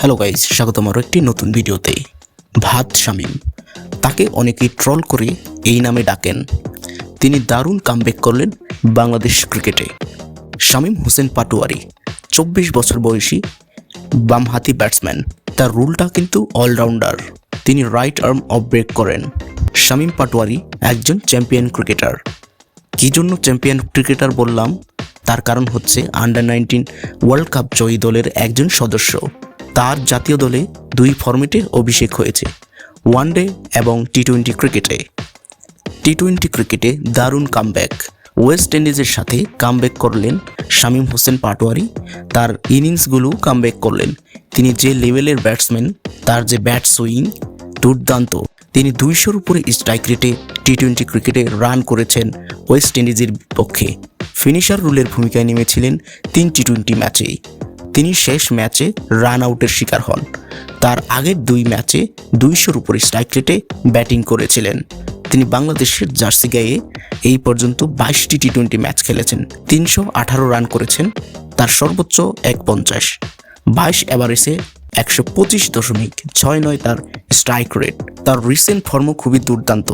Hello guys স্বাগতম আরও একটি নতুন ভিডিওতে। ভাত শামিম। তাকে অনেকেই ট্রল করে এই নামে ডাকেন। তিনি দারুণ কামব্যাক করলেন বাংলাদেশ ক্রিকেটে। শামীম হোসেন পাটোয়ারি, চব্বিশ বছর বয়সী বামহাতি ব্যাটসম্যান তার রুলটা কিন্তু অলরাউন্ডার তিনি রাইট আর্ম অফ ব্রেক করেন। শামীম পাটোয়ারি একজন চ্যাম্পিয়ন ক্রিকেটার কী জন্য চ্যাম্পিয়ন ক্রিকেটার বললাম? তার কারণ হচ্ছে আন্ডার নাইনটিন ওয়ার্ল্ড কাপ জয়ী দলের একজন সদস্য। তার জাতীয় দলে দুই ফর্মেটে অভিষেক হয়েছে, ওয়ানডে এবং টি টোয়েন্টি ক্রিকেটে। টি টোয়েন্টি ক্রিকেটে দারুণ কামব্যাক। ওয়েস্ট ইন্ডিজের সাথে কামব্যাক করলেন শামীম হোসেন পাটোয়ারি। তার ইনিংসগুলো কামব্যাক করলেন। তিনি যে লেভেলের ব্যাটসম্যান, তার যে ব্যাট সুইং, দুর্দান্ত। তিনি দুইশোর উপরে স্ট্রাইক রেটে টি টোয়েন্টি ক্রিকেটে রান করেছেন ওয়েস্ট ইন্ডিজের পক্ষে ফিনিশার রুলের ভূমিকায় নেমেছিলেন তিন টি টোয়েন্টি ম্যাচেই। তিনি শেষ ম্যাচে রান আউটের শিকার হন। তার আগের দুই ম্যাচে দুইশোর উপরে স্ট্রাইক রেটে ব্যাটিং করেছিলেন। তিনি বাংলাদেশের জার্সি গায়ে এই পর্যন্ত বাইশটি টি টোয়েন্টি ম্যাচ খেলেছেন, তিনশো আঠারো রান করেছেন, তার সর্বোচ্চ এক পঞ্চাশ বাইশ এভারেজে একশো পঁচিশ দশমিক ছয় নয় তার স্ট্রাইক রেট। তার রিসেন্ট ফর্ম খুবই দুর্দান্ত।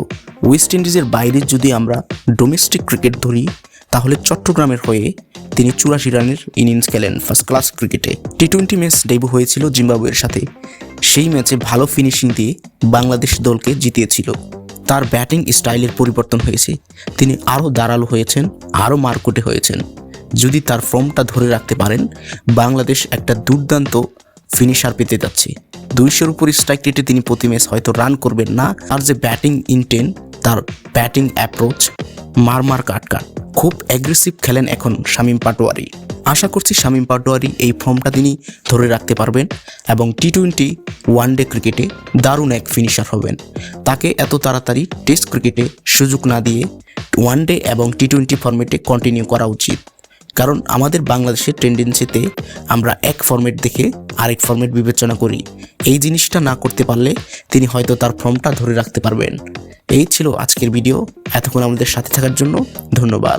ওয়েস্ট ইন্ডিজের বাইরে যদি আমরা ডোমেস্টিক ক্রিকেট ধরি, তাহলে চট্টগ্রামের হয়ে তিনি চুরাশি রানের ইনিংস খেলেন ফার্স্ট ক্লাস ক্রিকেটে। টি টোয়েন্টি ম্যাচ ডেবু হয়েছিল জিম্বাবুয়ের সাথে। সেই ম্যাচে ভালো ফিনিশিং দিয়ে বাংলাদেশ দলকে জিতিয়েছিল। তার ব্যাটিং স্টাইলের পরিবর্তন হয়েছে। তিনি আরও দাঁড়াল হয়েছেন, আরও মারকুটে হয়েছেন। যদি তার ফর্মটা ধরে রাখতে পারেন, বাংলাদেশ একটা দুর্দান্ত ফিনিশার পেতে যাচ্ছে। দুইশোর উপর স্ট্রাইক রেটে তিনি প্রতি ম্যাচ হয়তো রান করবেন না। আর যে ব্যাটিং ইনটেন, তার ব্যাটিং অ্যাপ্রোচ মারমার কাট কাট খুব অ্যাগ্রেসিভ খেলেন এখন শামীম পাটোয়ারি। আশা করছি শামীম পাটোয়ারি এই ফর্মটা তিনি ধরে রাখতে পারবেন এবং টি টোয়েন্টি ওয়ান ডে ক্রিকেটে দারুণ এক ফিনিশার হবেন। তাকে এত তাড়াতাড়ি টেস্ট ক্রিকেটে সুযোগ না দিয়ে ওয়ান ডে এবং টি টোয়েন্টি ফর্মেটে কন্টিনিউ করা উচিত। কারণ আমাদের বাংলাদেশের টেন্ডেন্সিতে আমরা এক ফর্মেট দেখে আরেক ফর্মেট বিবেচনা করি। এই জিনিসটা না করতে পারলে তিনি হয়তো তার ফর্মটা ধরে রাখতে পারবেন। এই ছিল আজকের ভিডিও এতক্ষণ আমাদের সাথে থাকার জন্য ধন্যবাদ।